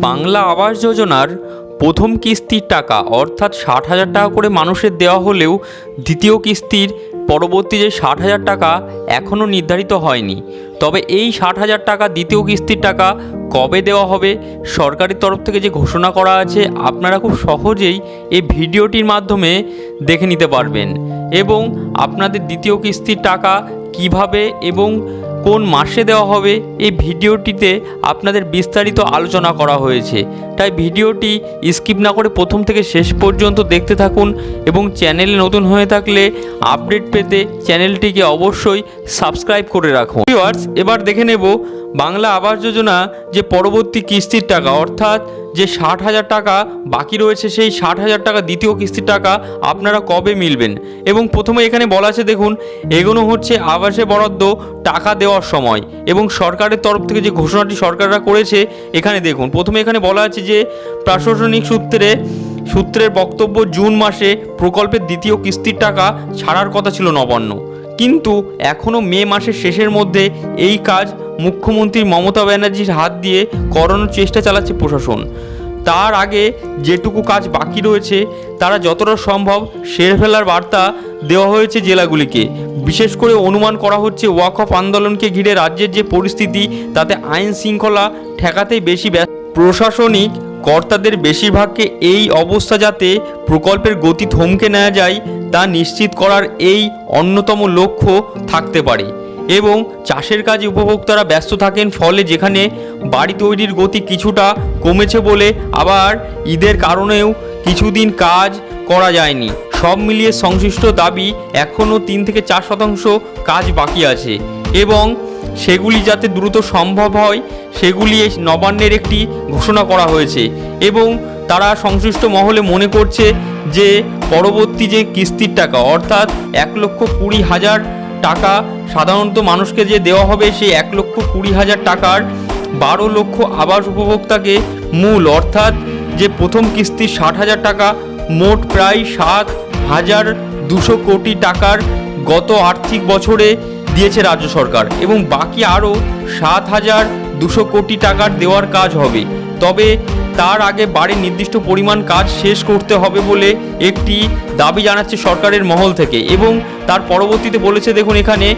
বাংলা আবাস যোজনার প্রথম কিস্তির টাকা, অর্থাৎ ষাট হাজার টাকা করে মানুষের দেওয়া হলেও দ্বিতীয় কিস্তির পরবর্তী যে ষাট হাজার টাকা এখনও নির্ধারিত হয়নি। তবে এই ষাট হাজার টাকা দ্বিতীয় কিস্তির টাকা কবে দেওয়া হবে সরকারের তরফ থেকে যে ঘোষণা করা আছে, আপনারা খুব সহজেই এই ভিডিওটির মাধ্যমে দেখে নিতে পারবেন। এবং আপনাদের দ্বিতীয় কিস্তির টাকা কীভাবে এবং কোন মাসে দেওয়া হবে এই ভিডিওটিতে আপনাদের বিস্তারিত আলোচনা করা হয়েছে। তাই ভিডিওটি স্কিপ না করে প্রথম থেকে শেষ পর্যন্ত দেখতে থাকুন এবং চ্যানেলে নতুন হয়ে থাকলে আপডেট পেতে চ্যানেলটিকে অবশ্যই সাবস্ক্রাইব করে রাখুন। এবার দেখে নেব বাংলা আবাস যোজনা যে পরবর্তী কিস্তির টাকা, অর্থাৎ যে ষাট হাজার টাকা বাকি রয়েছে, সেই ষাট হাজার টাকা দ্বিতীয় কিস্তির টাকা আপনারা কবে মিলবেন? এবং প্রথমে এখানে বলা আছে, দেখুন এগুলো হচ্ছে আবাসে বরাদ্দ টাকা দেওয়ার সময় এবং সরকারের তরফ থেকে যে ঘোষণাটি সরকাররা করেছে, এখানে দেখুন, প্রথমে এখানে বলা আছে যে প্রশাসনিক সূত্রে, সূত্রের বক্তব্য জুন মাসে প্রকল্পের দ্বিতীয় কিস্তির টাকা ছাড়ার কথা ছিল নবান্ন। কিন্তু এখনও মে মাসের শেষের মধ্যে এই কাজ মুখ্যমন্ত্রী মমতা ব্যানার্জির হাত দিয়ে করানোর চেষ্টা চালাচ্ছে প্রশাসন। তার আগে যেটুকু কাজ বাকি রয়েছে, তারা যতটা সম্ভব সেরে ফেলার বার্তা দেওয়া হয়েছে জেলাগুলিকে। বিশেষ করে অনুমান করা হচ্ছে ওয়াকফ আন্দোলনকে ঘিরে রাজ্যের যে পরিস্থিতি, তাতে আইন শৃঙ্খলা ঠেকাতেই বেশি প্রশাসনিক কর্তাদের বেশিরভাগকে এই অবস্থা যাতে প্রকল্পের গতি থমকে নেওয়া যায় তা নিশ্চিত করার এই অন্যতম লক্ষ্য থাকতে পারে এবং চাষের কাজে উপভোক্তারা ব্যস্ত থাকেন ফলে যেখানে বাড়ি তৈরির গতি কিছুটা কমেছে বলে আবার ঈদের কারণেও কিছুদিন কাজ করা যায়নি। সব মিলিয়ে সংশ্লিষ্ট দাবি এখনও তিন থেকে চার শতাংশ কাজ বাকি আছে এবং সেগুলি যাতে দ্রুত সম্ভব হয় সেগুলি নবান্নের একটি ঘোষণা করা হয়েছে এবং তারা সংশ্লিষ্ট মহলে মনে করছে যে পরবর্তী যে কিস্তির টাকা, অর্থাৎ এক লক্ষ কুড়ি হাজার টাকা সাধারণত মানুষকে যে দেওয়া হবে, সেই এক লক্ষ কুড়ি হাজার টাকার বারো লক্ষ আবাস উপভোক্তাকে মূল, অর্থাৎ যে প্রথম কিস্তি ষাট হাজার টাকা, মোট প্রায় সাত হাজার দুশো কোটি টাকার গত আর্থিক বছরে দিয়েছে রাজ্য সরকার। এবং বাকি আরও সাত হাজার দুশো কোটি টাকার দেওয়ার কাজ হবে। তবে তার আগে বাড়ির নির্দিষ্ট পরিমাণ কাজ শেষ করতে হবে বলে একটি দাবি জানাচ্ছে সরকারের মহল থেকে এবং তার পরবর্তীতে বলেছে, দেখুন, এখানে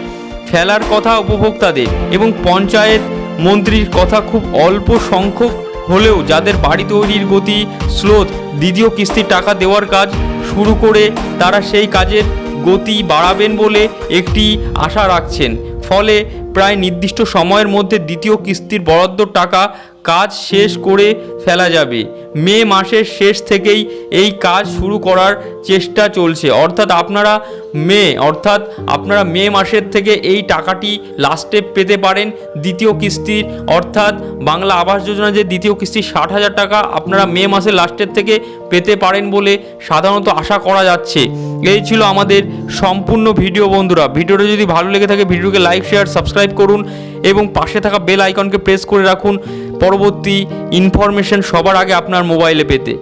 ফেলার কথা উপভোক্তাদের এবং পঞ্চায়েত মন্ত্রীর কথা খুব অল্প সংখ্যক হলেও যাদের বাড়ি তৈরির গতি স্লোত দ্বিতীয় কিস্তির টাকা দেওয়ার কাজ শুরু করে তারা সেই কাজের গতি বাড়াবেন বলে একটি আশা রাখছেন। ফলে প্রায় নির্দিষ্ট সময়ের মধ্যে দ্বিতীয় কিস্তির বরাদ্দ টাকা কাজ শেষ করে ফেলা যাবে। মে মাসের শেষ থেকেই এই কাজ শুরু করার চেষ্টা চলছে। অর্থাৎ আপনারা মে, অর্থাৎ আপনারা মে মাসের থেকে এই টাকাটি লাস্টে পেতে পারেন দ্বিতীয় কিস্তির অর্থাৎ বাংলা আবাস যোজনা যে দ্বিতীয় কিস্তি ষাট হাজার টাকা আপনারা মে মাসের লাস্টের থেকে পেতে পারেন বলে সাধারণত আশা করা যাচ্ছে। এই ছিল আমাদের সম্পূর্ণ ভিডিও বন্ধুরা। ভিডিওটা যদি ভালো লেগে থাকে, ভিডিওকে লাইক শেয়ার সাবস্ক্রাইব করুন। এবং পাশে থাকা বেল আইকনকে প্রেস করে রাখুন। পরবর্তী ইনফরমেশন সবার আগে আপনার মোবাইলে পেতে।